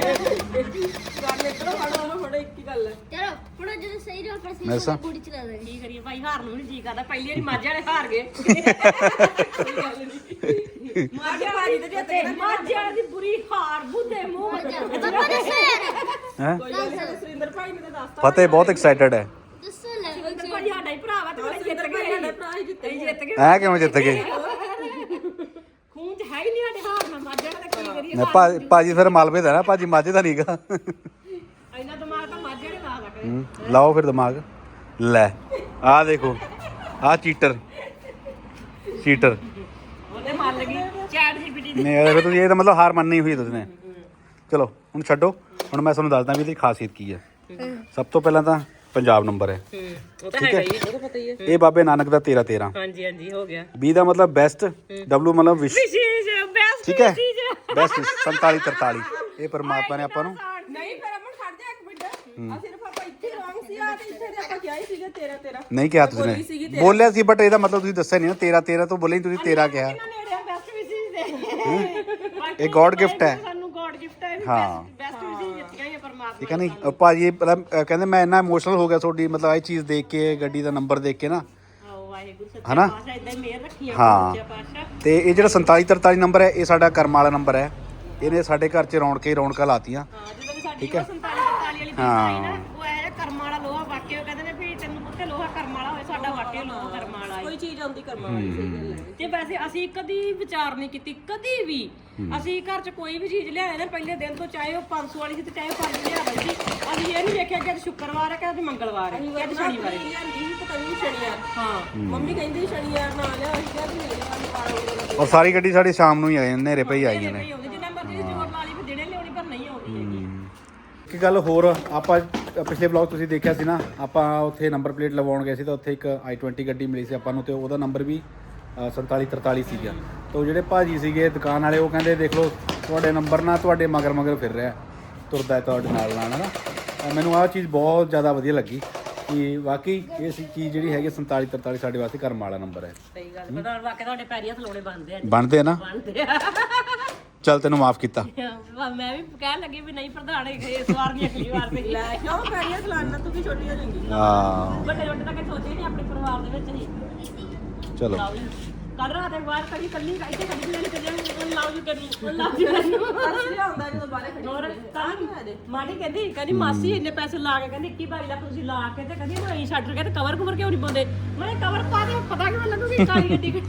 ਗੱਲ ਇਤਨਾ ਫੜੋ ਨਾ ਫੜੋ ਇੱਕ ਹੀ ਗੱਲ ਹੈ। ਚਲੋ ਹੁਣ ਜਦੋਂ ਸਹੀ ਰੋਲ ਪਰ ਮੇਰੇ ਸੀ ਸਾਹ- ਕੁੜੀ ਚਲਾ ਦੇ ਕੀ ਕਰੀਏ ਭਾਈ ਹਾਰ ਨੂੰ ਨਹੀਂ ਜੀ ਕਰਦਾ। ਪਹਿਲੀ ਵਾਰੀ ਮਾਝੇ ਵਾਲੇ ਹਾਰ ਗਏ। ਮਾਝੇ ਵਾਲੀ ਤੇ ਜਿੱਤੇ ਮਾਝੇ ਵਾਲੀ ਦੀ ਬੁਰੀ ਹਾਰ ਬੁੱਧੇ ਮੂੰਹ। ਬਾਬਾ ਦੱਸੋ ਯਾਰ ਹੈ? ਕੋਈ ਗੱਲ ਨਹੀਂ ਸੁਰਿੰਦਰ ਭਾਈ ਨੇ ਤਾਂ ਦੱਸਤਾ। ਫਤਿਹ ਬਹੁਤ ਐਕਸਾਈਟਡ ਹੈ ਦੱਸੋ ਲੈ ਸੁਰਿੰਦਰ ਭਾਈ ਤੇ ਬੜੇ ਜਿੱਤ ਗਏ ਸਾਡੇ ਭਰਾ ਹੀ ਜਿੱਤੇ ਜਿੱਤ ਗਏ। ਐ ਕਿਵੇਂ ਜਿੱਤ ਗਏ? ਖੂਨ ਚ ਹੈ ਹੀ ਨਹੀਂ ਸਾਡੇ ਹਾਰ ਨਾ ਮਾਝੇ ਵਾਲੇ ਕੀ ਕਰੀਏ? ਮੈਂ ਭਾ- ਭਾਜੀ ਫਿਰ ਮਾਲਵੇ ਦਾ ਨਾ ਭਾਜੀ ਮਾਝੇ ਦਾ ਨਹੀਂਗਾ ਇੰਨਾ ਦਿਮਾਗ ਤਾਂ ਮਾਝੇ ਵਾਲੇ ਲਾ ਹੂੰ, ਲਾਓ ਫਿਰ ਦਿਮਾਗ। ਲੈ ਆ ਦੇਖੋ ਆ ਚੀਟਰ। ਚੀਟਰ। ਉਹਨੇ ਮੰਨ ਲਗੀ ਚੈਟ ਜੀਪੀਟੀ ਦੀ। ਨਹੀਂ ਇਹ ਫਿਰ ਤੁਸੀਂ ਇਹ ਤਾਂ ਮਤਲਬ ਹਾਰ ਮੰਨੀ ਹੋਈ ਤੁਸੀਂ ਨੇ। ਚਲੋ ਹੁਣ ਛੱਡੋ। ਹੁਣ ਮੈਂ ਤੁਹਾਨੂੰ ਦੱਸਦਾ ਵੀ ਇਹਦੀ ਖਾਸੀਅਤ ਕੀ ਹੈ। ਸਭ ਤੋਂ ਪਹਿਲਾਂ ਤਾਂ ਪੰਜਾਬ ਨੰਬਰ ਹੈ। ਉਹ ਤਾਂ ਹੈਗਾ ਹੀ। ਉਹ ਤਾਂ ਪਤਾ ਹੀ ਹੈ। ਇਹ ਬਾਬੇ ਨਾਨਕ ਦਾ 13 13 ਹਾਂਜੀ ਹਾਂਜੀ ਹੋ ਗਿਆ। ਬੀ ਦਾ ਮਤਲਬ ਬੈਸਟ ਡਬਲੂ ਮਤਲਬ ਵਿਸ਼ ਬੈਸਟ ਠੀਕ ਹੈ? ਬੈਸਟ 47 43 ਇਹ ਪਰਮਾਤਮਾ ਨੇ ਆਪਾਂ ਨੂੰ ਨਹੀਂ ਫਿਰ ਅਮਨ ਖੜ ਜਾ ਇੱਕ ਮਿੰਟ। ਆ ਸਿਰਫ ਆਪਾਂ ਇੱਥੇ ਰੌਂਗ ਸੀ ਆ ਤੇ ਇੱਥੇ ਤੇ ਆਪਾਂ ਕਿਹਾ ਹੀ ਸੀਗਾ ਤੇਰਾ ਤੇਰਾ। ਨਹੀਂ ਕਿਹਾ ਤੁਸੀਂ ਨੇ। ਬੋਲਿਆ ਸੀ ਬਟ ਇਹਦਾ ਮਤਲਬ ਤੁਸੀਂ ਦੱਸਿਆ ਨਹੀਂ ਨਾ 13 13 ਤੋਂ ਬੋਲੇ ਤੁਸੀਂ 13 ਕਿਹਾ। ਨੇੜੇ ਬੈਸਟ ਵਿਸ਼ੇਸ ਦੇ ਇਹ ਗੋਡ ਗਿਫਟ ਹੈ। ਹੈ ਹਾਂ। ਬੈਸਟ ਵਿਸ਼ੇਸ ਦਿੱਤੀਆਂ ਹੀ ਆ ਪਰਮਾਤਮਾ ਠੀਕ ਹੈ ਨਹੀਂ ਅ, ਭਾਜੀ ਇਹ ਪਤਾ, ਅ, ਕਹਿੰਦੇ ਮੈਂ ਇੰਨਾ ਇਮੋਸ਼ਨਲ ਹੋ ਗਿਆ ਤੁਹਾਡੀ ਮਤਲਬ ਇਹ ਚੀਜ਼ ਦੇਖ ਕੇ ਗੱਡੀ ਦਾ ਨੰਬਰ ਦੇਖ ਕੇ ਨਾ। ਆਓ ਵਾਹਿਗੁਰੂ ਸੱਚਾ ਹਨਾ? ਪਾਤਸ਼ਾਹ ਇਦਾਂ ਹੀ ਮਿਹਰ ਰੱਖੀ ਆ ਹਾਂ। ਸੱਚਾ ਪਾਤਸ਼ਾਹ। ਤੇ ਇਹ ਜਿਹੜਾ 47 43 ਨੰਬਰ ਹੈ ਇਹ ਸਾਡਾ ਕਰਮ ਵਾਲਾ ਨੰਬਰ ਹੈ। ਇਹਨੇ ਸਾਡੇ ਘਰ 'ਚ ਰੌਣਕ ਹੀ ਰੌਣਕਾਂ ਲਾਤੀਆਂ। ਹਾਂ ਜਦੋਂ ਵੀ ਸਾਡੀ ਠੀਕ ਹੈ। 47 45 ਵਾਲੀ ਬੀਬੀ ਆਈ ਨਾ ਉਹ ਇਹ ਕਰਮ ਵਾਲਾ ਲੋਹਾ ਵਾਕਿਆ ਉਹ ਕਹਿੰਦੇ ਨੇ ਵੀ ਤੈਨੂੰ ਪੁੱਤੇ ਲੋਹਾ ਕਰਮ ਵਾਲਾ ਹੋਏ ਸਾਡਾ ਵਾਕਿਆ ਲੋਹਾ ਕਰਮ ਵਾਲਾ ਹੈ। ਕੋਈ ਚੀਜ਼ ਆਉਂਦੀ ਕਰਮਾ ਵਾਲੀ ਸਹੀ ਗੱਲ ਹੈ। ਤੇ ਵੈਸੇ ਅਸੀਂ ਕਦੀ ਵਿਚਾਰ ਨਹੀਂ ਕੀਤੀ ਕਦੀ ਵੀ ਅਸੀਂ ਘਰ 'ਚ ਕੋਈ ਵੀ ਚੀਜ਼ ਲਿਆਏ ਨਾ ਪਹਿਲੇ ਦਿਨ ਤੋਂ ਚਾਹੇ ਉਹ 500 ਵਾਲੀ ਸੀ ਤੇ ਚਾਹੇ 5 ਲਿਆਵੇ ਸੀ ਅਸੀਂ ਇਹ ਨਹੀਂ ਵੇਖਿਆ ਕਿ ਅੱਜ ਸ਼ੁੱਕਰਵਾਰ ਹੈ ਕਿ ਅੱਜ ਮੰਗਲਵਾਰ ਹੈ ਕਿ ਅੱਜ ਸ਼ਨੀਵਾਰ ਹੈ ਨਹੀਂ ਹਾਂ। ਮੰਮੀ ਕਹਿੰਦੀ ਸ਼ਨੀਵਾਰ ਨਾ ਲਿਆ ਅਸੀਂ ਕਿਹਾ ਵੀ ਸ਼ਨੀਵਾਰ ਨੂੰ। ਪਾਵਾਂਗੇ ਔਰ ਸਾਰੀ ਗੱਡੀ ਸਾਡੀ ਸ਼ਾਮ ਨੂੰ ਹੀ ਆਏ ਨੇਰੇ ਪਈ ਆਈਆਂ ਨੇ। ਨਹੀਂ ਜਿੰਨਾ ਮਰਜ਼ੀ ਜੋਰ ਲਾ ਲਈ ਫਿਰ ਜਿਹੜੇ ਲਿਆਉਣੀ ਪਰ ਨਹੀਂ ਆਉਂਦੀ ਇੱਕ ਗੱਲ ਹੋਰ ਆਪਾਂ ਪਿਛਲੇ ਵਲੌਗ ਤੁਸੀਂ ਦੇਖਿਆ ਸੀ ਨਾ ਆਪਾਂ ਉੱਥੇ ਨੰਬਰ ਪਲੇਟ ਲਵਾਉਣ ਗਏ ਸੀ ਤਾਂ ਉੱਥੇ ਇੱਕ i20 ਗੱਡੀ ਮਿਲੀ ਸੀ ਆਪਾਂ ਨੂੰ ਤੇ ਉਹਦਾ ਨੰਬਰ ਵੀ 47 43 ਸੀਗਾ ਤੇ ਜਿਹੜੇ ਭਾਜੀ ਸੀਗੇ ਦੁਕਾਨ ਵਾਲੇ ਉਹ ਕਹਿੰਦੇ ਦੇਖ ਲਓ ਤੁਹਾਡੇ ਨੰਬਰ ਨਾ ਤੁਹਾਡੇ ਮਗਰ ਮਗਰ ਫਿਰ ਰਿਹਾ ਤੁਰਦਾ ਹੈ ਤੁਹਾਡੇ ਨਾਲ ਨਾਲ ਹਨਾ? ਤਾਂ ਮੈਨੂੰ ਆਹ ਚੀਜ਼ ਬਹੁਤ ਜ਼ਿਆਦਾ ਵਧੀਆ ਲੱਗੀ ਕਿ ਵਾਕਈ ਇਹ ਸੀ ਚੀਜ਼ ਜਿਹੜੀ ਹੈਗੀ 47 43 ਸਾਡੇ ਵਾਸਤੇ ਕਰਮ ਵਾਲਾ ਨੰਬਰ ਹੈ। ਸਹੀ ਗੱਲ ਪਤਾ ਵਾਕਿਆ ਤੁਹਾਡੇ ਪੈਰੀ ਹੱਥ ਲਾਉਣੇ ਬੰਦੇ ਆ ਬਣਦੇ ਆ ਨਾ? ਬਣਦੇ ਆ। ਚੱਲ ਤੈਨੂੰ ਮਾਫ ਕੀਤਾ। ਮੈਂ ਵੀ ਕਹਿਣ ਲੱਗੀ ਵੀ ਨਹੀਂ ਪ੍ਰਧਾਨ ਇਸ ਵਾਰ ਦੀ ਅਗਲੀ ਵਾਰ ਦੀ ਲੈ ਕਿਉਂ? ਪੈਰੀਆਂ ਖਲਾਣਾ ਤੂੰ ਵੀ ਛੋਟੀ ਹੋ ਜਾਏਂਗੀ। ਹਾਂ। ਵੱਡੇ ਵੱਡੇ ਤਾਂ ਕਿ ਸੋਚੇ ਨਹੀਂ ਆਪਣੇ ਪਰਿਵਾਰ ਦੇ ਵਿੱਚ ਹੀ ਚਲੋ। ਕੱਲ ਰਾਤ ਦੇ ਬਾਅਦ ਕਦੀ ਕੱਲੀ ਇੱਥੇ ਕਦੀ ਲੈਣ ਚੱਲੇ ਲਾਉ ਜੀ ਕਰੀ ਲਾਉ ਜੀ ਕਰੀ ਅਸਲੀ ਆਉਂਦਾ ਜਦੋਂ ਬਾਰੇ ਖੜੀ ਹੋਰ ਕੱਲ ਮਾੜੀ ਕਹਿੰਦੀ ਕਹਿੰਦੀ ਮਾਸੀ ਇੰਨੇ ਪੈਸੇ ਲਾ ਕੇ ਕਹਿੰਦੀ 21 22 ਲੱਖ ਤੁਸੀਂ ਲਾ ਕੇ ਤੇ ਕਹਿੰਦੀ ਮੈਂ ਸ਼ਟਰ ਕੇ ਤੇ ਕਵਰ ਕਵਰ ਕਿਉਂ ਨਹੀਂ ਪਾਉਂਦੇ? ਮੈਂ ਕਵਰ ਪਾ ਦੇ ਪਤਾ ਕਿਵੇਂ ਲੱਗੂਗੀ ਕਾਲੀ ਗੱਡੀ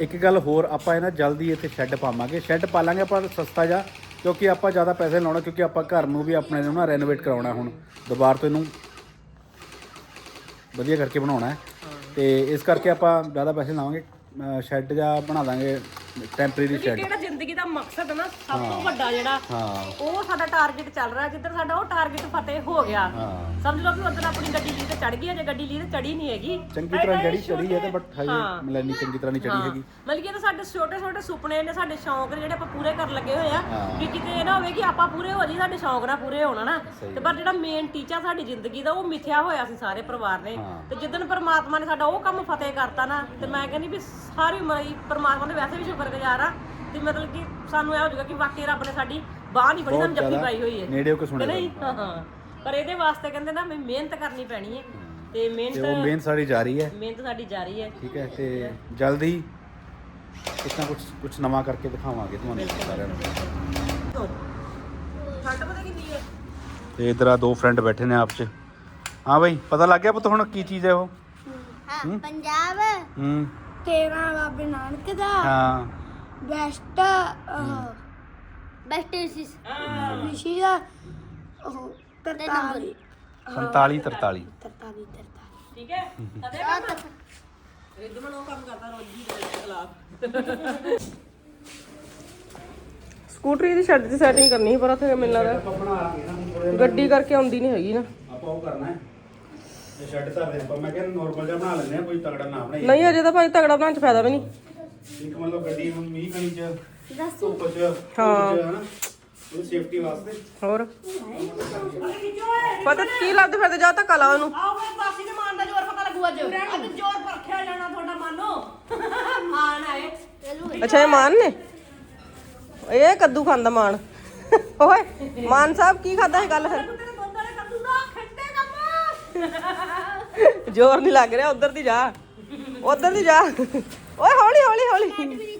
ਇੱਕ ਗੱਲ ਹੋਰ ਆਪਾਂ ਇਹ ਨਾ ਜਲਦੀ ਇੱਥੇ ਸ਼ੈੱਡ ਪਾਵਾਂਗੇ। ਸ਼ੈੱਡ ਪਾ ਲਾਂਗੇ ਆਪਾਂ ਸਸਤਾ ਜਾ ਕਿਉਂਕਿ ਆਪਾਂ ਜ਼ਿਆਦਾ ਪੈਸੇ ਲਾਉਣਾ ਕਿਉਂਕਿ ਆਪਾਂ ਘਰ ਨੂੰ ਵੀ ਆਪਣੇ ਨੂੰ ਨਾ ਰੈਨੋਵੇਟ ਕਰਾਉਣਾ ਹੁਣ। ਦੁਬਾਰਾ ਤੋਂ ਇਹਨੂੰ ਵਧੀਆ ਕਰਕੇ ਬਣਾਉਣਾ ਹੈ। ਤੇ ਇਸ ਕਰਕੇ ਆਪਾਂ ਜ਼ਿਆਦਾ ਪੈਸੇ ਲਾਵਾਂਗੇ ਸ਼ੈੱਡ ਜਾਂ ਬਣਾ ਦਾਂਗੇ ਟੈਂਪਰੇਰੀ ਸ਼ੈੱਡ ਮਕਸਦ ਨਾ ਸਭ ਤੋਂ ਵੱਡਾ ਜਿਹੜਾ ਹਾਂ। ਉਹ ਸਾਡਾ ਟਾਰਗੇਟ ਚੱਲ ਰਿਹਾ ਜਿੱਧਰ ਸਾਡਾ ਉਹ ਟਾਰਗੇਟ ਫਤਿਹ ਹੋ ਗਿਆ। ਹਾਂ। ਸਮਝ ਲਓ ਕਿ ਉਧਰ ਆਪਣੀ ਗੱਡੀ ਲੀ ਤੇ ਚੜ ਗਈ ਅਜੇ ਗੱਡੀ ਲੀ ਤੇ ਚੜੀ ਨਹੀਂ ਹੈਗੀ। ਚੰਗੀ ਤਰ੍ਹਾਂ ਜੜੀ ਚੜੀ ਹੈ ਤੇ ਬਟ ਹਜੇ ਮਿਲਣੀ ਚੰਗੀ ਤਰ੍ਹਾਂ ਨਹੀਂ ਚੜੀ ਹੈਗੀ। ਮਤਲਬ ਕਿ ਇਹ ਤਾਂ ਸਾਡੇ ਛੋਟੇ ਛੋਟੇ ਸੁਪਨੇ ਨੇ ਸਾਡੇ ਸ਼ੌਂਕ ਨੇ ਜਿਹੜੇ ਆਪਾਂ ਪੂਰੇ ਕਰਨ ਲੱਗੇ ਹੋਏ ਆ। ਵੀ ਕਿਤੇ ਇਹ ਨਾ ਹੋਵੇ ਕਿ ਆਪਾਂ ਪੂਰੇ ਹੋ ਜੀ ਸਾਡੇ ਸ਼ੌਂਕ ਨਾ ਪੂਰੇ ਹੋਣਾ ਨਾ ਤੇ ਪਰ ਜਿਹੜਾ ਮੇਨ ਟੀਚਰ ਸਾਡੀ ਜ਼ਿੰਦਗੀ ਦਾ ਉਹ ਮਿਥਿਆ ਹੋਇਆ ਸੀ ਸਾਰੇ ਪਰਿਵਾਰ ਨੇ। ਤੇ ਜਿੱਦਨ ਪਰਮਾਤਮਾ ਨੇ ਸਾਡਾ ਉਹ ਕੰਮ ਫਤਿਹ ਕਰਤਾ ਨਾ ਤੇ ਮੈਂ ਕਹਿੰਦੀ ਵੀ ਸਾਰੀ ਉਮਰ ਹੀ ਪਰਮਾਤਮਾ ਦੇ ਵੈਸੇ ਵੀ ਸ਼ੁਕਰਗੁਜ਼ਾਰ ਆ ਤੇ ਮਤਲਬ ਕਿ ਸਾਨੂੰ ਇਹ ਹੋ ਜਾਊਗਾ ਕਿ ਵਾਕਈ ਰੱਬ ਨੇ ਸਾਡੀ ਬਾਹ ਨਹੀਂ ਫੜੀ ਸਾਨੂੰ ਜੱਫੀ ਜ਼ਿਆਦਾ ਪਾਈ ਹੋਈ ਹੈ। ਨੇੜੇ ਹੋ ਕੇ ਸੁਣਿਆ ਨਹੀਂ ਹਾਂ ਹਾਂ। ਪਰ ਇਹਦੇ ਵਾਸਤੇ ਕਹਿੰਦੇ ਨਾ ਵੀ ਮਿਹਨਤ ਕਰਨੀ ਪੈਣੀ ਹੈ। ਤੇ ਤੇ ਮਿਹਨਤ ਉਹ ਮਿਹਨਤ ਸਾਡੀ ਜਾਰੀ ਹੈ। ਮਿਹਨਤ ਸਾਡੀ ਜਾਰੀ ਹੈ। ਠੀਕ ਹੈ ਤੇ ਜਲਦੀ ਕੁਛ ਨਾ ਕੁਛ ਕੁਛ ਨਵਾਂ ਕਰਕੇ ਦਿਖਾਵਾਂਗੇ ਤੁਹਾਨੂੰ ਸਾਰਿਆਂ ਨੂੰ। ਠੰਡ ਪਤਾ ਕਿੰਨੀ ਹੈ? ਤੇ ਇਧਰ ਆ ਦੋ ਫਰੈਂਡ ਬੈਠੇ ਨੇ ਆਪ ਚ। ਹਾਂ ਬਈ ਪਤਾ ਲੱਗ ਗਿਆ ਪੁੱਤ ਹੁਣ ਕੀ ਚੀਜ਼ ਹੈ ਉਹ? ਹਾਂ ਪੰਜਾਬ ਹੂੰ। ਤੇਰਾ ਬਾਬੇ ਨਾਨਕ ਦਾ। ਹਾਂ। ਬੈਸਟ ਬੈਸਟ ਇਸ ਵਿਸ਼ੀ ਦਾ ਉਹ 43 47 43 43 ਠੀਕ ਹੈ ਕਦੇ ਰਿਦਮਨ ਉਹ ਕੰਮ ਕਰਦਾ ਰੋਜੀ ਦੇ ਖਿਲਾਫ ਸਕੂਟਰੀ ਦੀ ਸ਼ੈੱਡ ਦੀ ਸੈਟਿੰਗ ਕਰਨੀ ਸੀ ਪਰ ਉੱਥੇ ਮੈਨੂੰ ਲੱਗਦਾ ਗੱਡੀ ਕਰਕੇ ਆਉਂਦੀ ਨਹੀਂ ਹੈਗੀ ਨਾ ਆਪਾਂ ਉਹ ਕਰਨਾ ਹੈ ਇਹ ਸ਼ੈੱਡ ਧਰ ਦੇ ਆਪਾਂ ਮੈਂ ਕਿਹਾ ਨਾਰਮਲ ਜਿਹਾ ਬਣਾ ਲੈਂਦੇ ਆ ਕੋਈ ਤਗੜਾ ਨਾ ਬਣਾਈਏ ਨਹੀਂ ਅਜੇ ਤਾਂ ਭਾਈ ਤਗੜਾ ਬਣਾਉਣ ਚ ਫਾਇਦਾ ਵੀ ਨਹੀਂ ਇੱਕ ਮਤਲਬ ਗੱਡੀ ਹੁਣ ਮੀਂਹ ਕਣੀ ਚ ਧੁੱਪ ਚ ਹਾਂ। ਹਨਾ ਉਹ ਸੇਫਟੀ ਵਾਸਤੇ। ਹੋਰ? ਪਤਾ ਕੀ ਲੱਗਦਾ ਫਿਰ ਜਾ ਧੱਕਾ ਲਾ ਉਹਨੂੰ। ਆਓ ਫਿਰ ਬਾਸੀ ਦੇ ਮਾਨ ਦਾ ਜ਼ੋਰ ਪਤਾ ਲੱਗੂ ਅੱਜ। ਅੱਜ ਜ਼ੋਰ ਪਰਖਿਆ ਜਾਣਾ ਤੁਹਾਡਾ ਮਾਨੋ। <laughs> ਮਾਨ ਆਏ ਅੱਛਾ ਇਹ ਮਾਨ ਨੇ? ਇਹ ਕੱਦੂ ਖਾਂਦਾ ਮਾਨ। <laughs> ਓਏ ਮਾਨ ਸਾਹਿਬ ਕੀ ਖਾਦਾ ਇਹ ਗੱਲ ਫਿਰ? ਤੇਰੇ ਦੁੱਧ ਵਾਲੇ ਕੱਦੂ ਦਾ ਖੱਟੇ ਕੰਮ ਜ਼ੋਰ ਨਹੀਂ ਲੱਗ ਰਿਹਾ ਉਧਰ ਦੀ ਜਾ। ਉਧਰ ਦੀ ਜਾ। ਓਏ ਹੌਲੀ ਹੌਲੀ ਹੌਲੀ।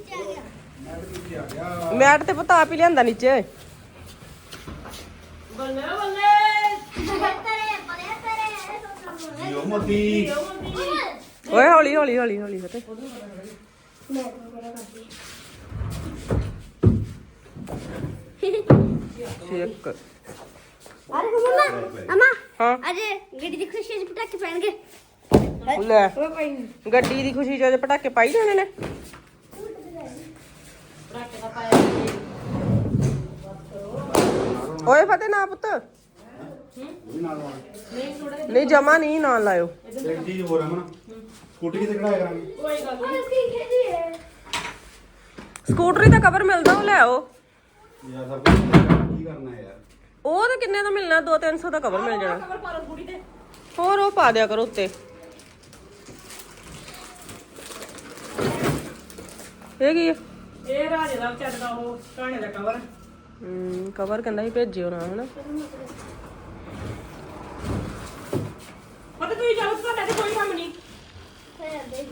ਮੈਟ ਤੇ ਪਤਾ ਆਪ ਹੀ ਲਿਆਂਦਾ ਨੀਚੇ। ਬੱਲੇ ਬੱਲੇ। ਜੀਓ ਮੋਤੀ। ਓਏ ਹੌਲੀ ਹੌਲੀ ਹੌਲੀ ਹੌਲੀ ਫਤੇ ਛੇਕ ਅਰੇ ਮੰਮਾ ਅਮਾ ਹਾਂ। ਅਜੇ ਗੱਡੀ ਦੀ ਖੁਸ਼ੀ ਚ ਪਟਾਕੇ ਪੈਣਗੇ। ਲੈ। ਉਹ ਗੱਡੀ ਦੀ ਖੁਸ਼ੀ ਚ ਅੱਜ ਪਟਾਕੇ ਪਾਈ ਜਾਣੇ ਨੇ। ਓਏ ਫਤਿਹ ਨਾ ਪੁੱਤ। ਨਹੀਂ ਜਮਾ ਨਹੀਂ ਨਾ ਲਾਇਓ। ਇੱਕ ਚੀਜ਼ ਹੋਰ ਕਰਾਂਗੇ। ਸਕੂਟਰੀ ਦਾ ਕਵਰ ਮਿਲਦਾ ਉਹ ਲੈ ਆਓ। ਯਾਰ ਸਭ ਕੁਝ ਕੀ ਕਰਨਾ ਹੈ ਯਾਰ? ਉਹ ਤਾਂ ਕਿੰਨੇ ਦਾ ਮਿਲਣਾ? 2-300 ਦਾ ਕਵਰ ਮਿਲ ਜਾਣਾ। ਹੋਰ ਉਹ ਪਾ ਦਿਆ ਕਰੋ ਉੱਤੇ। ਇਹ ਕੀ ਹੈ ਇਹ ਰਾਜੇ ਦਾ ਵਿਚਾਰੇ ਦਾ ਉਹ ਕਹਾਣੀ ਦਾ ਕਵਰ ਹਮ ਕਵਰ ਕਹਿੰਦਾ ਸੀ ਭੇਜਿਓ ਨਾ ਹਨਾ? ਪਤਾ ਤੁਸੀਂ ਜਾਓ ਤੁਹਾਡਾ ਤੇ ਕੋਈ ਕੰਮ ਨਹੀਂ। ਦੇ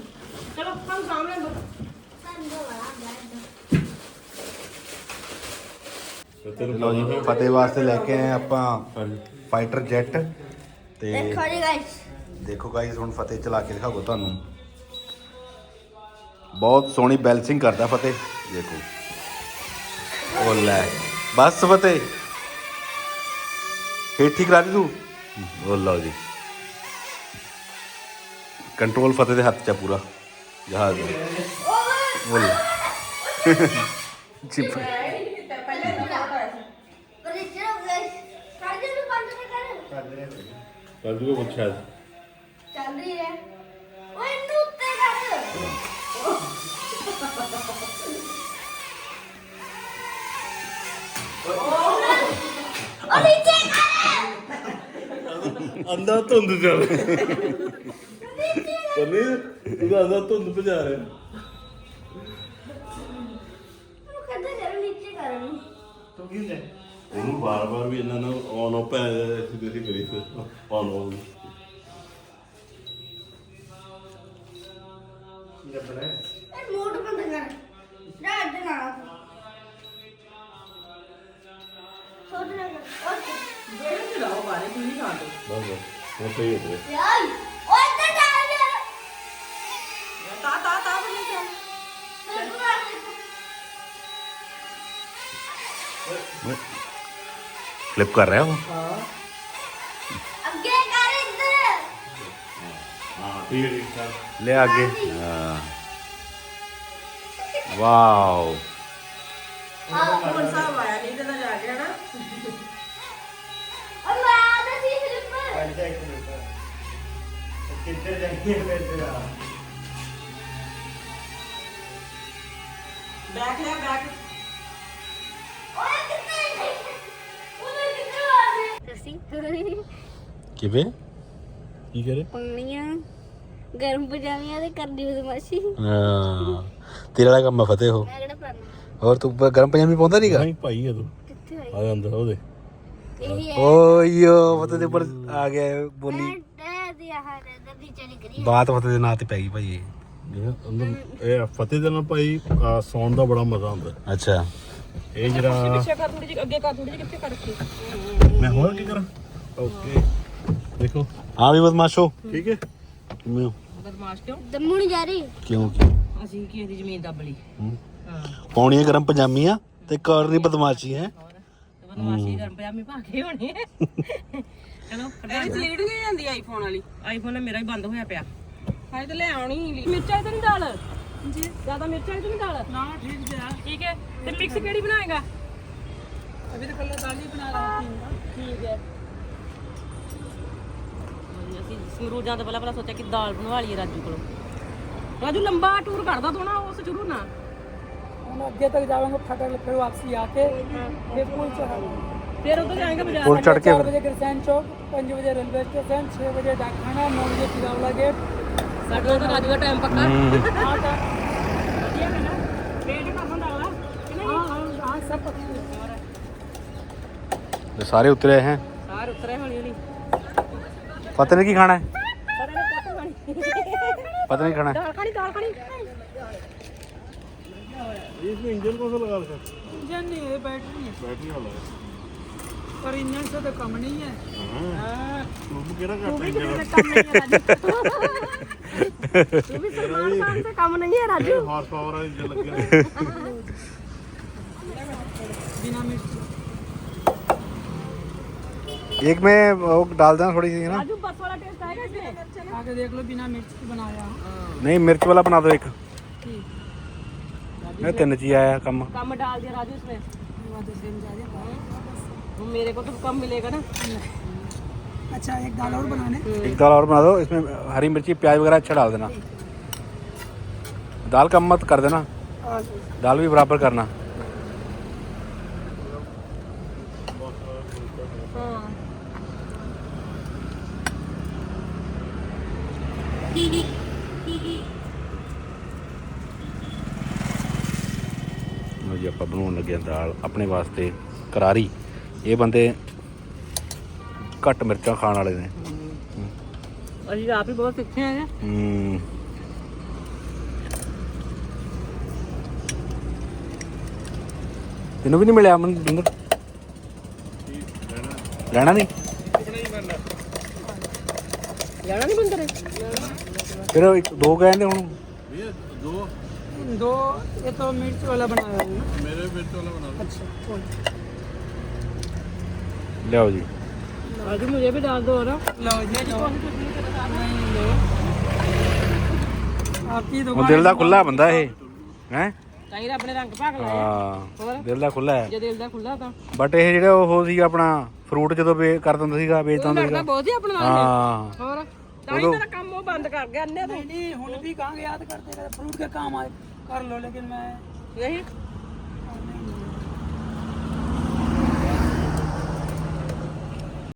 ਚਲੋ ਸਾਨੂੰ ਸਾਹਮਣੇ ਬੈਠ ਲੋ ਜੀ ਫਤਿਹ ਵਾਸਤੇ ਲੈ ਕੇ ਆਏ ਆਪਾਂ ਫਾਈਟਰ ਜੈਟ ਤੇ ਦੇਖੋ ਜੀ ਗਾਇਸ ਦੇਖੋ ਗਾਈਸ ਹੁਣ ਫਤਿਹ ਚਲਾ ਕੇ ਦਿਖਾਓ ਤੁਹਾਨੂੰ। ਬਹੁਤ ਸੋਹਣੀ ਬੈਲੈਂਸਿੰਗ ਕਰਦਾ ਫਤਿਹ। ਦੇਖੋ। ਉਹ ਲੈ। ਬਸ ਫਤਿਹ। ਫੇਰ ਠੀਕ ਕਰਾ ਦੀ ਤੂੰ? ਉਹ ਲਓ ਜੀ। ਕੰਟਰੋਲ ਫਤਿਹ ਦੇ ਹੱਥ 'ਚ ਆ ਪੂਰਾ। ਜਹਾਜ਼ ਦਾ। ਉਹ ਲੈ। ਗਾਇਸ ਕਰ ਦੇ ਨੂੰ ਬੰਦ ਕਰ ਕਰ ਦੂਗਾ ਕੁਛ ਉਹ ਨੀਚੇ ਕਰ। ਅੰਦਾ ਧੁੰਦ ਚੱਲ ਕੰਨੀ ਇਹਦਾ ਅੰਦਾ ਧੁੰਦ ਭਜਾ ਰਿਹਾ। ਉਹ ਕਹਿੰਦਾ ਜਰਾ ਨੀਚੇ ਕਰ ਇਹਨੂੰ ਇਹਨੂੰ ਬਾਰ-ਬਾਰ ਵੀ ਇਹਨਾਂ ਨੂੰ ਔਨ ਆਫ ਹੈ ਸਿੱਧੀ ਸਿੱਧੀ ਕਰੀ ਫਿਰ। ਔਨ ਆਫ ਇਹ ਮੋਟ ਬੰਦ ਕਰ ਜਾ ਅੱਡੇ ਨਾਲ ਸੋਚ ਲੈ ਓਕੇ ਜਿਹੜੇ ਚਲਾਓ ਬਾਰੇ ਤੁਸੀਂ ਖਾ ਦੋ ਬਸ ਬਸ ਉਹ ਸਹੀ ਹੈ ਤੇਰੇ ਯਾਰ ਓਏ ਤੇ ਜਾ ਜਾ ਤਾ ਤਾ ਤਾ ਬਣੀ ਚੱਲ ਮੈਂ ਪੂਰਾ ਫਲਿਪ ਕਰ ਰਿਹਾ ਉਹ ਅੱਗੇ ਕਰ ਇੱਧਰ ਹਾਂ ਠੀਕ ਹੈ ਠੀਕ ਹੈ ਲੈ ਅੱਗੇ ਹਾਂ ਵਾਓ ਹੁਣ ਸਾਹਿਬ ਆਇਆ ਨਹੀਂ ਫਿਰ ਬੈਕ ਲੈ ਬੈਕ ਓਏ ਕਿੱਥੇ ਉਹਨੇ ਕਿੱਥੇ ਆ ਗਏ? ਤੁਸੀਂ ਕਿਵੇਂ? ਕੀ ਕਰੇ? ਪੰਗਣੀਆਂ ਗਰਮ ਪਜਾਮੀਆਂ ਤੇ ਕਰਦੀ ਬਦਮਾਸ਼ੀ। ਹਾਂ ਤੇਰਾ ਵਾਲਾ ਕੰਮ ਆ ਫਤਿਹ ਹੋ ਮੈਂ ਕਿਹੜਾ ਪਾਣਾ ਹੋਰ ਤੂੰ ਗਰਮ ਪਜਾਮੀ ਪਾਉਂਦਾ ਨਹੀਂਗਾ ਨਹੀਂ ਭਾਈ ਹੈ ਤੂੰ ਕਿੱਥੇ ਹੋਈ ਆ ਜਾਂਦਾ ਉਹਦੇ। ਇਹੀ ਹੈ। ਓਯੋ ਦੇ ਉੱਪਰ ਆ ਗਿਆ ਇਹ ਬੋਲੀ। ਦੇ ਆਹ ਚਲੀ ਬਾਤ ਫਤਿਹ ਦੇ ਨਾਂ ਤੇ ਪੈ ਗਈ ਭਾਈ ਇਹ। ਇਹ ਫਤਿਹ ਦੇ ਨਾਲ ਭਾਈ ਆ, ਸੌਣ ਦਾ ਬੜਾ ਮਜ਼ਾ ਆਉਂਦਾ ਅੱਛਾ। ਇਹ ਜਿਹੜਾ ਪਿੱਛੇ ਕਰ ਥੋੜੀ ਜਿਹੀ ਅੱਗੇ ਕਰ ਥੋੜੀ ਜਿਹੀ ਕਿੱਥੇ ਕਰ ਰੱਖੀ? ਮੈਂ ਹੋਰ ਕੀ ਕਰਾਂ? ਓਕੇ। ਦੇਖੋ। ਹਾਂ ਵੀ ਬਦਮਾਸ਼ੋ। ਠੀਕ ਹੈ। ਕਿਵੇਂ ਹੋ? ਬਦਮਾਸ਼ ਕਿਉਂ? ਦਮੂ ਨਹੀਂ ਜਾ ਰਹੀ। ਕਿਉਂ ਕੀ ਅਸੀਂ ਕਿਸੇ ਦੀ ਜ਼ਮੀਨ ਦੱਬ ਲਈ? ਪਾਉਣੀ ਹੈ। ਗਰਮ ਪਜਾਮੀਆਂ ਤੇ ਕਰਨੀ ਬਦਮਾਸ਼ੀ ਹੈ। ਬਦਮਾਸ਼ੀ ਗਰਮ ਪਜਾਮੀ ਪਾ ਕੇ ਹੋਣੀ ਹੈ। ਚਲੋ ਇਹਦੀ ਸਲੀਡ ਨਹੀਂ ਜਾਂਦੀ ਆਈਫੋਨ ਵਾਲੀ? ਆਈਫੋਨ ਮੇਰਾ ਹੀ ਬੰਦ ਹੋਇਆ ਪਿਆ। ਹਾਏ ਤੇ ਲੈ ਆਉਣੀ ਸੀ। ਮਿਰਚਾਂ ਤੇ ਨਹੀਂ ਡਾਲ ਜੀ ਜ਼ਿਆਦਾ ਮਿਰਚਾਂ ਤੇ ਨਹੀਂ ਡਾਲ ਨਾ ਠੀਕ ਹੈ ਠੀਕ ਹੈ ਤੇ ਮਿਕਸ ਕਿਹੜੀ ਬਣਾਏਗਾ? ਅਭੀ ਤਾਂ ਕੱਲਾ ਦਾਲ ਹੀ ਬਣਾ ਰਹਾ ਠੀਕ ਹੈ। ਅਸੀਂ ਸਮਰੂਜਾਂ ਤੋਂ ਪਹਿਲਾਂ ਪਹਿਲਾਂ ਸੋਚਿਆ ਕਿ ਦਾਲ ਬਣਵਾ ਲਈਏ ਰਾਜੂ ਕੋਲੋਂ। ਰਾਜੂ ਲੰਬਾ ਟੂਰ ਕਰਦਾ ਤੂੰ ਨਾ ਉਸ ਸ਼ੁਰੂ ਨਾ। अपना तक फटक फिर वापसी आके फिर पुल चढ़ के बजे चौक पाँच बजे रेलवे स्टेशन छः बजे डाकखाना नौ बजे गेट। का टाइम पक्का? हम्म। हाँ, हाँ। हाँ, सारे उतरे हैं। सारे उतरे हैं पता नहीं की खाना है? पता नहीं खाना है। इसमें इंजन कौन सा लगा रखा है? इंजन नहीं है बैटरी है। बैटरी वाला है। पर इंजन से तो कम नहीं है। हाँ। हाँ। तू भी है कम नहीं है <laughs> तू भी सलमान से कम नहीं है राजू। हॉर्स पावर वाला इंजन लग गया। बिना मिर्च एक में वो डाल देना थोड़ी सी ना? बस वाला टेस्ट आएगा इसमें? आगे देख लो बिना मिर्च के बनाया। नहीं मिर्च वाला बना दो एक। मैं तीन ची आया कम। कम डाल दिया राजू जा हैं। मेरे को तो कम मिलेगा ना। अच्छा एक दाल और बनाने। एक दाल और बना दो इसमें हरी मिर्ची प्याज वगैरह अच्छा डाल देना। दाल कम मत कर देना। दाल भी बराबर करना। ਲਓ ਆਪਾਂ ਬਣਾਉਣ ਲੱਗੇ ਹਾਂ ਦਾਲ ਆਪਣੇ ਵਾਸਤੇ ਕਰਾਰੀ। ਇਹ ਬੰਦੇ ਘੱਟ ਮਿਰਚਾਂ ਖਾਣ ਵਾਲੇ ਨੇ। ਅਸੀਂ ਆਪ ਹੀ ਬਹੁਤ ਸਿੱਖੇ ਆ ਹਮ। ਤੈਨੂੰ ਵੀ ਨਹੀਂ ਮਿਲਿਆ ਅਮਨ ਬਿੰਦਰ? ਲੈਣਾ ਨਹੀਂ? ਲੈਣਾ ਨਹੀਂ ਬੰਦਰੇ? ਫਿਰ ਇੱਕ ਦੋ ਕਹਿੰਦੇ ਹੁਣ। दो ये तो मिर्च वाला बनाया है ना मेरे मिर्च वाला बना अच्छा छोड़। ਲਿਆਓ ਜੀ राजू मुझे भी डाल दो ना लो जी लो नहीं लो आपकी ਹੁਣ दुकान ਦਿਲ ਦਾ ਖੁੱਲਾ ਬੰਦਾ ਇਹ ਹੈ ਚਾਹੀਦਾ ਆਪਣੇ ਰੰਗ ਭਾਗ ਲਾਏ ਹਾਂ ਦਿਲ ਦਾ ਖੁੱਲਾ ਹੈ ਜੇ ਦਿਲ ਦਾ ਖੁੱਲਾ ਤਾਂ ਬਟ ਇਹ ਜਿਹੜਾ ਉਹ ਸੀ ਆਪਣਾ ਫਰੂਟ ਜਦੋਂ ਵੇ ਕਰ ਦਿੰਦਾ ਸੀਗਾ ਵੇਚਦਾ ਹੁੰਦਾ ਸੀਗਾ ਬਹੁਤ ਹੀ ਆਪਣਾ ਨਾਲ ਹਾਂ ਹੋਰ ਤਾਂ ਹੀ ਮੇਰਾ ਕੰਮ ਉਹ ਬੰਦ ਕਰ ਗਿਆ ਅੰਨੇ ਤੋਂ नहीं नहीं हुन भी कहाँ याद करते रहे फ्रूट के काम आए कर लो लेकिन मैं ਨਹੀਂ